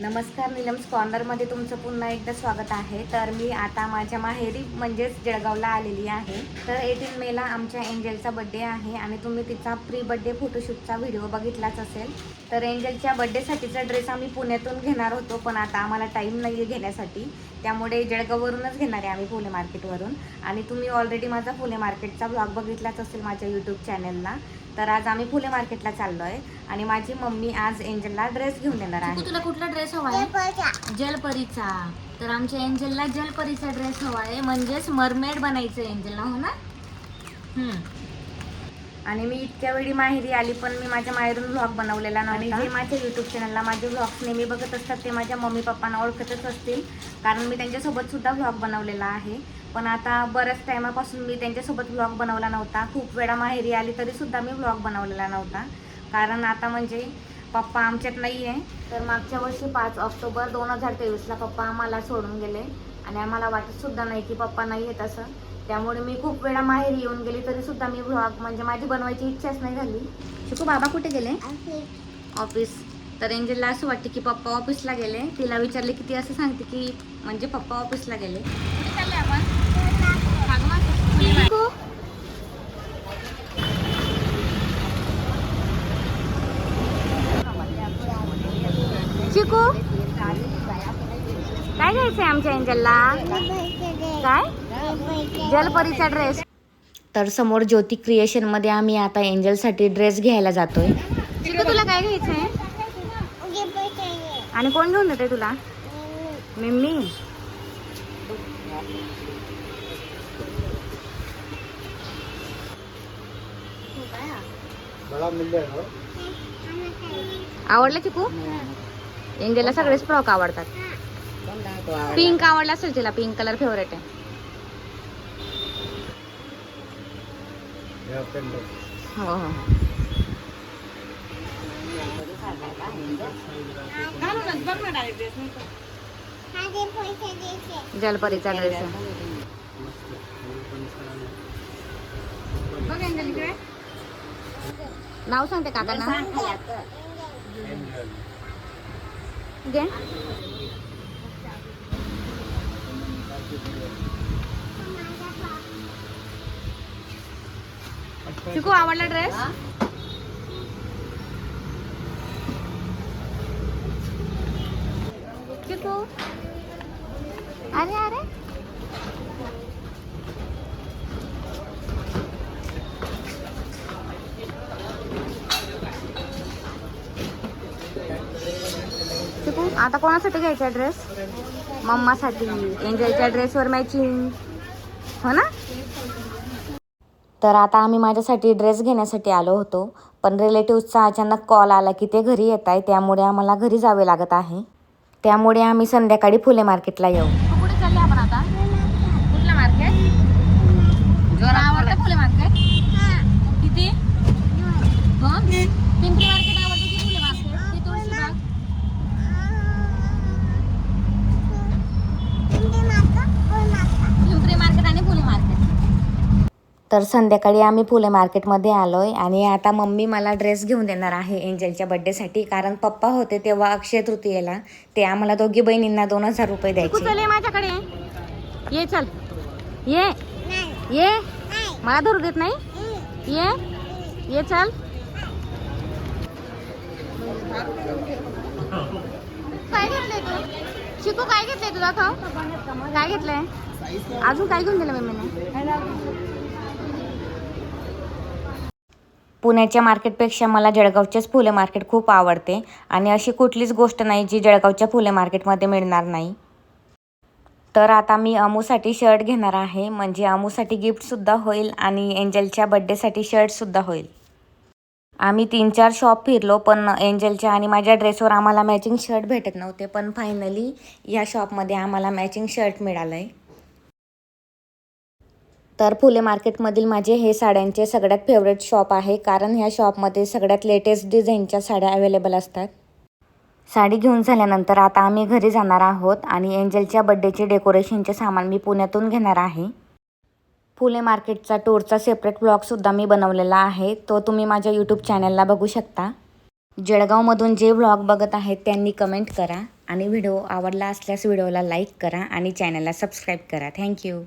नमस्कार निलम्स कॉर्नरमध्ये तुमचं पुन्हा एकदा स्वागत आहे. तर मी आता माझ्या माहेरी म्हणजेच जळगावला आलेली आहे. तर एटीन मेला आमच्या एंजलचा बड्डे आहे आणि तुम्ही तिचा प्री बड्डे फोटोशूटचा व्हिडिओ बघितलाच असेल. तर एंजलच्या बड्डेसाठीचा ड्रेस आम्ही पुण्यातून घेणार होतो पण आता आम्हाला टाईम नाही आहे घेण्यासाठी. त्यामुळे जळगाववरूनच घेणार आहे आम्ही फुले मार्केटवरून. आणि तुम्ही ऑलरेडी माझा फुले मार्केटचा ब्लॉग बघितलाच असेल माझ्या यूट्यूब चॅनलला तर आज आम्ही फुले मार्केटला चाललो आहे आणि माझी मम्मी आज एंजलला ड्रेस घेऊन येणार आहे. तुला कुठला ड्रेस हवा आहे? जलपरीचा. तर आमच्या एंजलला जलपरीचा ड्रेस हवा आहे. म्हणजेच मरमेड बनायचं एंजलला हो ना? आणि मी इतक्या वेळी माहेरी आली पण मी माझ्या माहेरून व्लॉग बनवलेला नाही जे माझ्या युट्यूब चॅनलला माझे व्लॉग्स नेहमी बघत असतात ते माझ्या मम्मी पप्पांना ओळखतच असतील. कारण मी त्यांच्यासोबतसुद्धा व्लॉग बनवलेला आहे. पण आता बऱ्याच टायमापासून मी त्यांच्यासोबत व्लॉग बनवला नव्हता. खूप वेळा माहेरी आली तरीसुद्धा मी व्लॉग बनवलेला नव्हता. कारण आता म्हणजे पप्पा आमच्यात नाही आहे तर मागच्या वर्षी पाच ऑक्टोबर दोन हजार तेवीसला पप्पा आम्हाला सोडून गेले. आणि आम्हाला वाटतसुद्धा नाही की पप्पा नाही आहेत असं. त्यामुळे मी खूप वेळा माहेरी येऊन गेली तरी सुद्धा मी व्लॉग म्हणजे माझी बनवायची इच्छाच नाही झाली. शिकू बाबा कुठे गेले? ऑफिस तर एंजलला असं वाटते की पप्पा ऑफिसला गेले. तिला विचारले की ती असं सांगते की म्हणजे पप्पा ऑफिसला गेले? चिकू काय घ्यायचंय आमच्या एंजलला काय? जलपरीचा ड्रेस तर समोर ज्योती क्रिएशनमध्ये आम्ही आता एंजलसाठी ड्रेस घ्यायला जातोय. चिकू तुला काय घ्यायचंय? आणि कोण घेऊन देते तुला? मिम्मी. बड़ा मिल जाएगा आवडलं चिकू? एंजलला सगळेच फ्रॉक आवडतात. पिंक आवडला असेल तिला पिंक कलर फेवरेट आहे. हो हो. हो जलपरीचा ड्रेस नाव सांगते काकांना घे चिकू आवडला ड्रेस चिकू अरे अरे चिकू आता कोणासाठी घ्यायचा ड्रेस मम्मासाठी. एंजलच्या ड्रेसवर मॅचिंग हो ना? तर आता आम्ही माझ्यासाठी ड्रेस घेण्यासाठी आलो होतो पण रिलेटिव्हचा अचानक कॉल आला की ते घरी येत आहे त्यामुळे आम्हाला घरी जावे लागत आहे. त्यामुळे आम्ही संध्याकाळी फुले मार्केटला येऊ कुठे चालले आपण आता कुठलं मार्केट तुला आवडतं फुले मार्केट किती हो पिंपरी मार्केट आवडतं की फुले मार्केट की तुळशीबाग पिंपरी मार्केट आणि फुले मार्केट तर संध्याकाळी आम्ही फुले मार्केटमध्ये आलो आहे आणि आता मम्मी मला ड्रेस घेऊन देणार आहे एंजलच्या बड्डेसाठी. कारण पप्पा होते तेव्हा अक्षय तृतीयेला. ते आम्हाला दोघी बहिणींना दोन हजार रुपये द्यायचे. चल माझ्याकडे? ये चल. ये. ये. मला धरू देत नाही? ये. ये चल. काय घेतलंय तू? शिकू काय घेतलंय तुला खाऊ काय घेतलंय? अजून काय घेऊन दिलं मम्मीने? पुण्याच्या मार्केटपेक्षा मला जळगावचेच फुले मार्केट खूप आवडते आणि अशी कुठलीच गोष्ट नाही जी जळगावच्या फुले मार्केटमध्ये मिळणार नाही. तर आता मी अमूसाठी शर्ट घेणार आहे. म्हणजे अमूसाठी गिफ्टसुद्धा होईल आणि एंजलच्या बड्डेसाठी शर्टसुद्धा होईल. आम्ही तीन चार शॉप फिरलो पण एंजलच्या आणि माझ्या ड्रेसवर आम्हाला मॅचिंग शर्ट भेटत नव्हते. पण फायनली या शॉपमध्ये आम्हाला मॅचिंग शर्ट मिळालं आहे तर फुले मार्केटमधील माझे हे साड्यांचे सगळ्यात फेवरेट शॉप आहे. कारण ह्या शॉपमध्ये सगळ्यात लेटेस्ट डिझाईनच्या साड्या अवेलेबल असतात. साडी घेऊन झाल्यानंतर आता आम्ही घरी जाणार आहोत आणि एंजलच्या बड्डेचे डेकोरेशनचे सामान मी पुण्यातून घेणार आहे. फुले मार्केटचा टूरचा सेपरेट ब्लॉगसुद्धा मी बनवलेला आहे. तो तुम्ही माझ्या यूट्यूब चॅनलला बघू शकता. जळगावमधून जे व्लॉग बघत आहेत त्यांनी कमेंट करा आणि व्हिडिओ आवडला असल्यास व्हिडिओला लाईक करा आणि चॅनलला सबस्क्राईब करा. थँक्यू